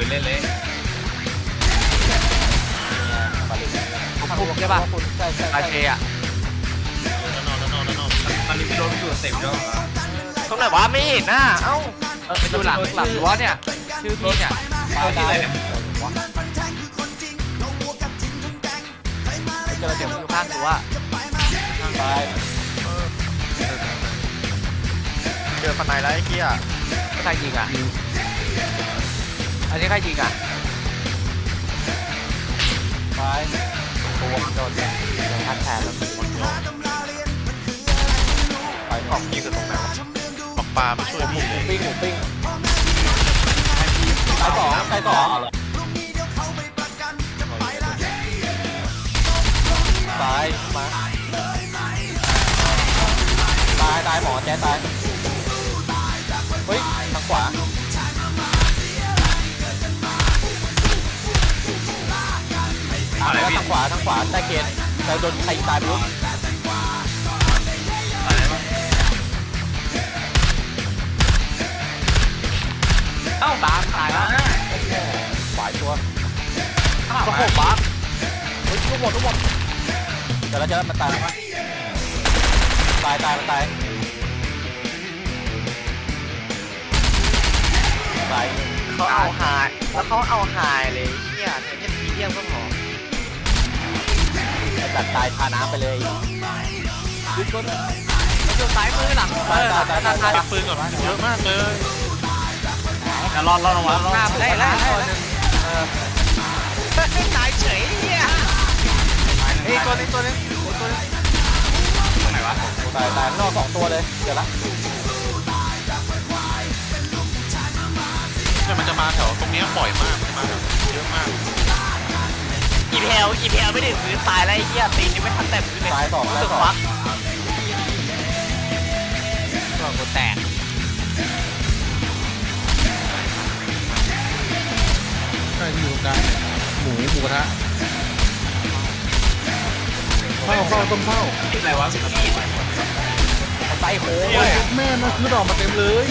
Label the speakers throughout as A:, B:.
A: ปืนเล่นเลย
B: บาลิน
C: ผมทุบใช่ป่ะ
B: ใช่ใช่
C: อาเชอะ
D: ด้านนอกด้านนอกด้านนอก
A: ตอนนี้พี่โดนอยู่เต็มแล้ว
B: ตรงไหนวะไม่เห็นน่ะเอ้า
C: เออไปดูหลังหลังรั้วเนี่ยชื่อพี่เนี่ย
A: เข้าที่ไหนเนี่ย
C: เจอเดี๋ยวอยู่ข้างรั้ว
B: ไปเจอฟันในแล้วไอ้เหี้ย
C: ก็ใครยิงอะ อันนี้ใครยิงอะ
B: ไปตัวโดนทักแทนแล้วมีคนไปออกยิงกันตรงไหนวะ
D: ปอกปลามาช่วยพี่เลย
B: ปิ้งหมูปิ้งตายสองตายสองตายมาตายตายหมอแจ๊ตาย ขวาทางขวาใต้เกณฑ์แต่โดนใครตายไม่รู้
C: เอ้าตามตายแล้ว
B: ฝ่ายตัว
C: ข้างหลังโอ้โหบัก
B: เฮ้ยทุกหมดทุกหมดเดี๋ยวแล้วเจอมันตายแล้วตายตายมันตายตายเขาเอาหายแล้วเขาเอาหายเลยเฮียเนี่ยแค่พีเดียมก็พอ จัดตายทาน้ำไปเลยยึดรถ
C: อยู่ซ้ายมือหลังเออหลังหน้าท้าย
D: ปักปืนก่อนเยอะมากเลย
A: จะรอดรอดลงมา
C: หน้าไปได้แล้วตัวนึง
B: ตายเฉยเฮียเฮ้ยตัวนี้ตัวนี้ตัวนี้
A: ตรงไหนวะ
B: ตายตายนอกสองตัวเลยเดี๋ยวละ
D: เนี่ยมันจะมาแถวตรงเนี้ยบ่อยมากมันมาแบบเยอะมาก
B: อีเพลอีเพลไม่ถึงพื้นตายแล้วไอ้เหี้ยตีนยังไม่ทันแตะพื้นเลยตายสองตายสอง
C: ตัวกูแตก
E: ใช่ที่อยู่ตรงกลางเนี่ยหมูหมูกระทะเข้าเข้าต้มเข้า
A: อะไรวะ
B: ไตโค้ง
E: โอ้ยแม่นะคือดอกมาเต็มเลย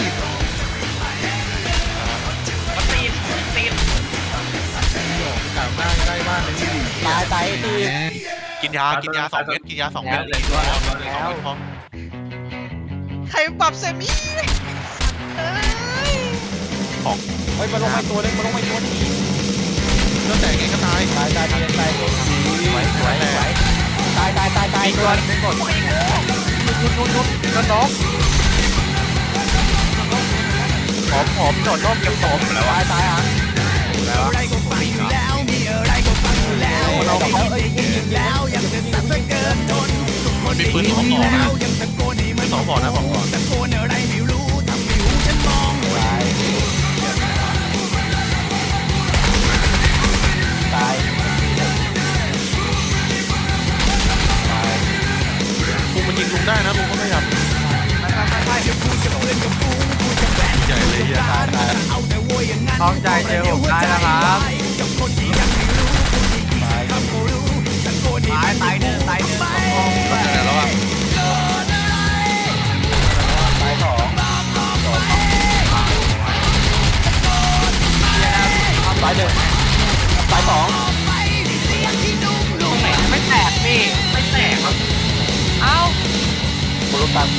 E: างหน้าใกล้บ้านเลยนี่
B: ตายตายตี
E: แหม
D: กินยา กินยาสองเม็ด กินยาสองเม็ดเลยสองเม็ดพอ
B: ใครปรับเซมิเฮ้ยมาลงไม่ตัวเล็กมาลงไม่ตัวนี้
D: เลือดแตกเองก็ตาย
B: ตายตายตายตายไหวไหวไหวตายตายตายตาย
C: มีตัวนึงกด
B: นุดนุดนุดนุดน้องหอมหอมโดดร่มเก็บหอมตายตายอะแล้ว เราแล้วยังเป็
D: นสัตว์เกินทนทุกคนมีปืนขอ
C: งหมอนะ
B: ปืน
D: ขอ
B: งห
C: มอนะ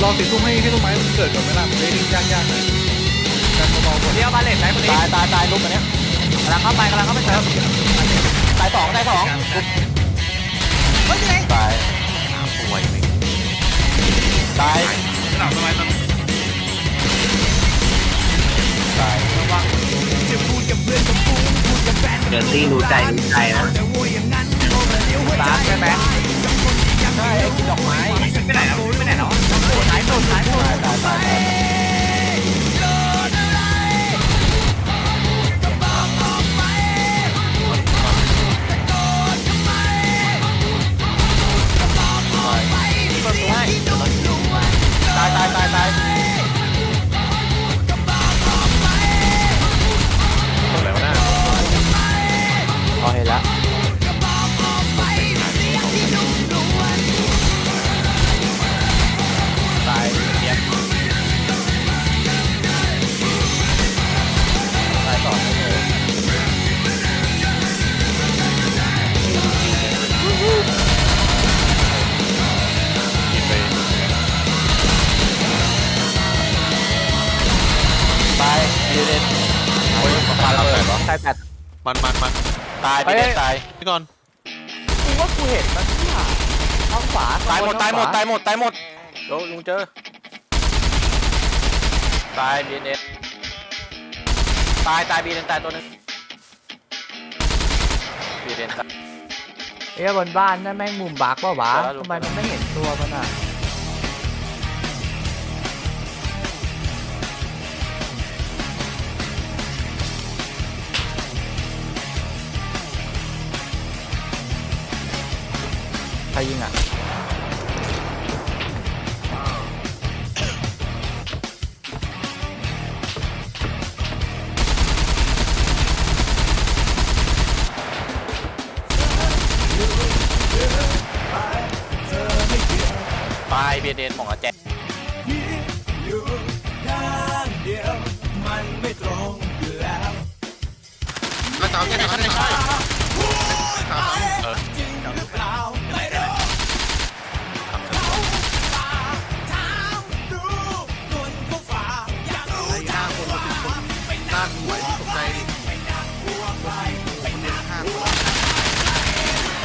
C: รุ
B: ตัน
E: ลองติดตุ้มให้ให้ต้นไม้มันเกิดก่อนไหมล่ะมันจะได้ยากๆหน่อยการเบาๆก่อน
C: เลี้ยวมาเลนไหนคนนี้
B: ตายตายตายลุกอันเนี้ย
C: กำลังเข้าไปกำลังเข้าไปเติม
B: ตายสองตายสองตาย
D: ป่วยไหม
B: ตาย
A: หลังทำไมตอน
B: ตาย
A: เดินตี้รู้ใจรู้ใจนะ
C: ตามใช่ไหม
B: ใช่ไอ้กินดอกไม้
A: ไปไหนแล้วไปไหนแล้ว
C: สายสุดสายสุด
B: ตายตายตายตายายแป
C: ด
D: มันมันมัน
F: ตายพี่เนตตาย
D: พี่ก่อน
C: กูว่ากูเห็นมันที่ห้องขวา
F: ตายหมดตายหมดตายหมดตายหมดลุงลุงเจอ ตายบีเนตตายตายบีเนตตายตัวหนึงบีเนตตาย
C: เอ้ยบนบ้านนั่นแม่งมุมบักเปล่าวะ
F: เจอแล้วลูก
C: ทำไมมันไม่เห็นตัวมันอะ รยิงอะ
F: ตายบีเนตหมองอาแจ
D: แล้วสาวแค่ไหนใช่ใ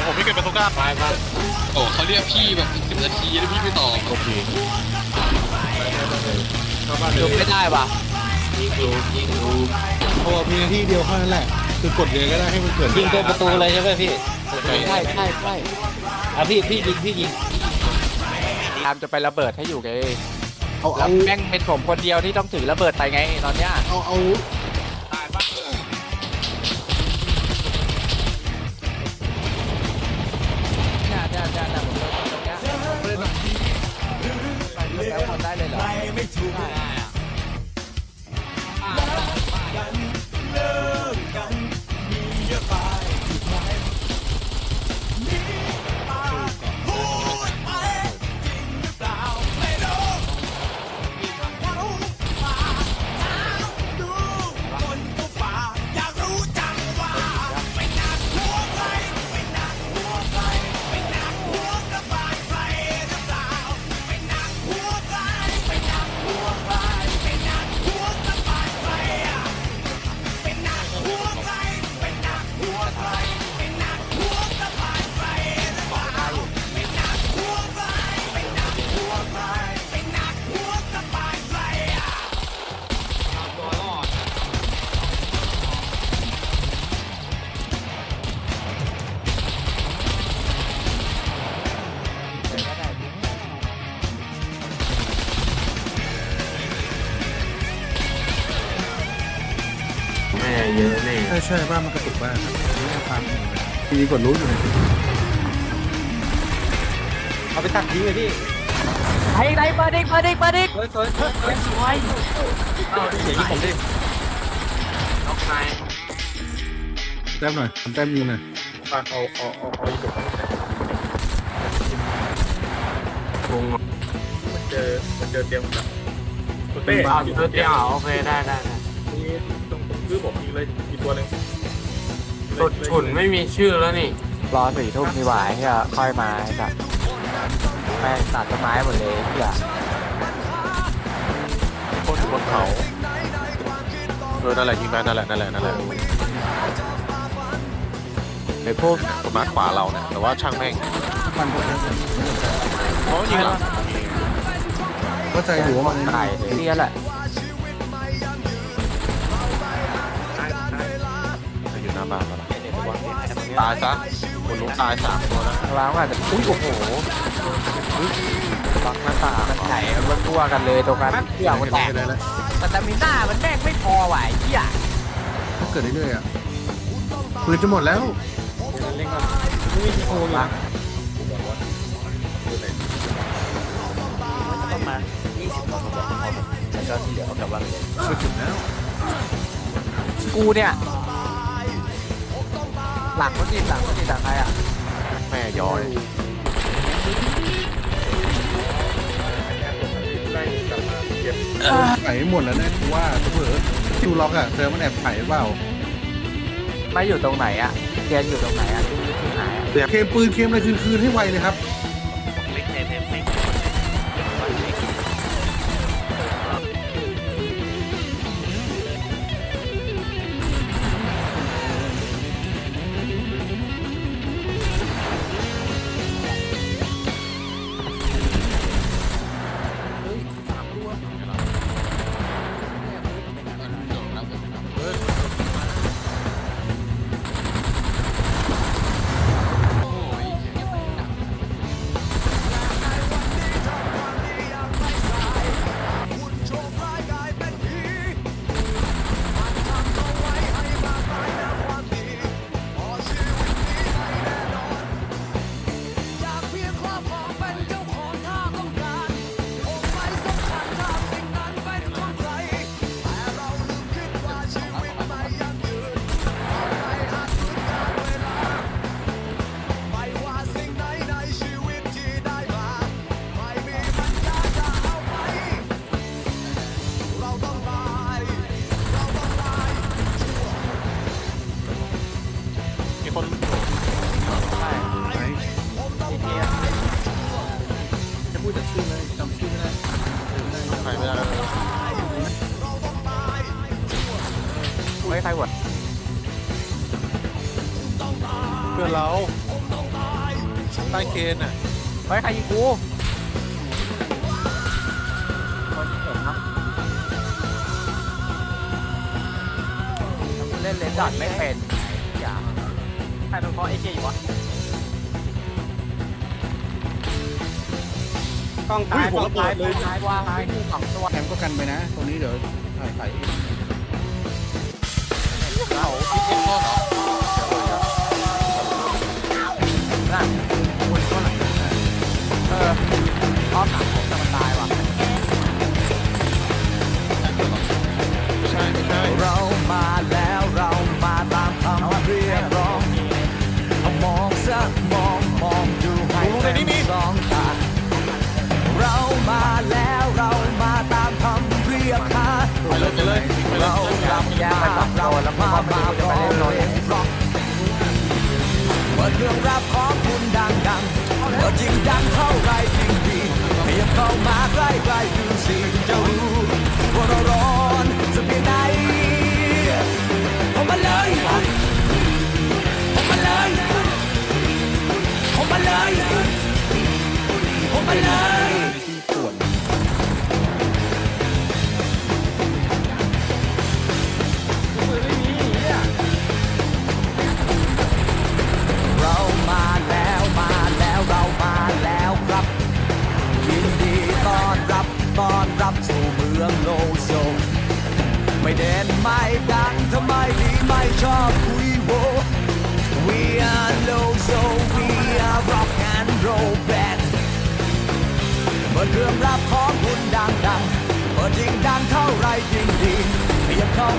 D: ผมไม่เกิดประสบการณ์
G: โอ้เขาเรียกพี่แบบสิบนาทีแล้วพี่ไม่ตอบโอเค
C: ยกไม่ได้ว่ะ
E: เพราะว่ามีหน้าที่เดียวเท่านั้นแหละคือกดยังไงก็ได้ให้มันเกิด
G: ยิงตัวประตูเลยใช่ไหมพี่
C: ใช่ใช่ใช่
G: อะพี่พี่ยิงพี่ยิง
C: ตามจะไประเบิดให้อยู่ไง
E: เอา
C: แล้
E: เอา
C: วแม่งเป็นผมคนเดียวที่ต้องถือระเบิดไปไงตอนเนี้ย
E: เอาเอา ใช่ใช่บ้านมันกระตุกบ้านครับไม่ได้ฟังทีกดรู้อยู่นะ
G: เอาไปตัดทิ้งเลยพี่
C: ไอ้ไรเปิดอีกเปิดอีกเปิดอีก
G: เฮ้ยเฮ้ยเฮ้ยสวยเอาดิอย่างนี้ผมดิ
E: แต้มหน่อยแต้มยิงหน่อย
G: เอาเอาเอาเอาอีกตัวมันเจอมันเจอเตรียมแบบคุณเต้
A: เอาอยู่ตัวเดียวโอเคได้ได้
G: นี่ เลยอีกตัวหนึ่ง
A: สุดฉุนไม่มีชื่อแล้วนี่
C: รอสี่ทุ่มดีกว่าไอ้เฮียค่อยมาไอ้สัตว์แม่งตัดต้นไม้หมดเลยเฮีย
D: คนอยู่บนเขาเออนั่นแหละยิงไปนั่นแหละนั่นแหละนั่นแหละ
C: ไอ้พวก
D: กดมาขวาเราเนี่ยแต่ว่าช่างแม่ง
E: มันผม
D: เพราะยิงหลัง
E: เข้าใจอยู่ว่ามัน
C: ไก่เฮียแหละ
D: บ้านแล้วล่ะตายซะคนลุกตายสามตัวแล้ว
C: ข้างล่างก็อาจจะอุ้ยโอ้โหบังหน้าต่างมันไหนมันทั่วกันเลยตรงนั้นเที่ยวมันแตก
E: ได้แล้ว
C: แต่แต่มีหน้ามันแม่งไม่พอว่ะไอ้เฮีย
E: เกิดเรื่อยๆอะปืนจะหมดแล้ว
G: เล่นก่อนไม่มีโอ้ย
C: บัง
F: ประมาณ20ตัวพอแล้วก็ที่เหลือเอากลับบ้านไปเลย
E: ไปถึงแล้ว
C: กูเนี่ย หลังก็ดีหลังก็ดิหลังใครอะ
D: แม่ย้อย
G: ไล่กลับมาเก็บ
E: ไถหมดแล้วนะกูว่าเผื่อคิวล็อกอะเจอมันแอบไถเปล่า
C: ไม่อยู่ตรงไหนอะเจนอยู่ตรงไหนอะที่ที่หายอะ
E: เคมปืนเคมอะไรคืนคืนให้ไวเลยครับ
D: ค
E: นอะ
C: เฮ้ยใครยิงกูคนเห็นนะกูเล่นเลนดอทไม่เป็นอย่าใครเป็นเพราะไอ้เชี่ยอยู่วะ
A: กล้อง
E: อุ้
A: ตายย
E: หัวระเบิดเลย
C: ตายว่าตายสองตัว
E: แคมก็กันไปนะ ตรงนี้เดี๋ยวถ่ายถ่ายเอง
C: เขาคิดเองก็เหรอ อ้อมหลังผมแต่มันตายว่ะ
D: ไม่ใช่ไม่ใช่
C: เรามาแล้วเรามาตามคำเรียกร้องมองสักมองมองดูให้เป็นสองตาเรามาแล้วเรามาตามคำเรียกหา
D: ไปเลยไปเลยไปเลย
C: เรารับยาเรามามาพร้อมเพลงร็อกเปิดเครื่องรับของคุณดังดังๆเปิดจริงดังเท่าไร จริงดีเ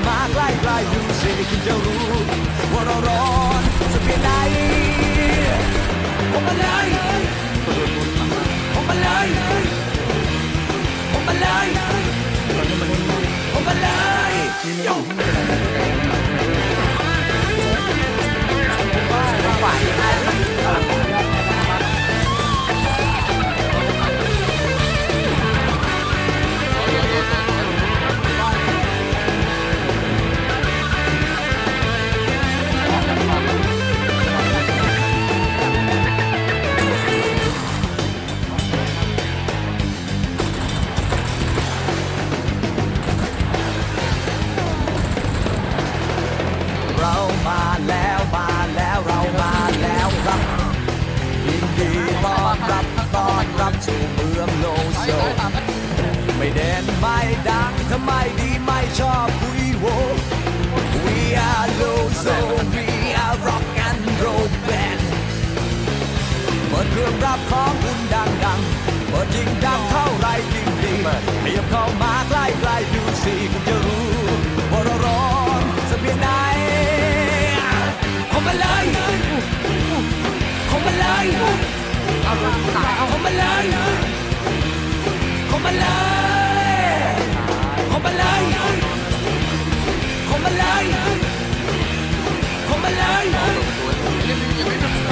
C: มาใกล้ใกล้ๆดูสิคุณจะรู้ ว่าเราร้อนสักเพียงไหนผมมาเลยผมมาเลยผมมาเลยผมมาเลยฝ่ ดีต้อนรับต้อนรับสู่เมืองโลโซไม่เด่นไม่ดังทำไมดีไม่ชอบคุยโว We are Lozo We are rock and roll band เปิดเครื่องรับของคุณดังดังๆเปิดยิ่งดังเท่าไรยิ่งดีขยับเข้ามาใกล้ใกล้ มาเลยเข้ามาเลยเข้ามาเลยเข้ามาเลยเข้ามาเลย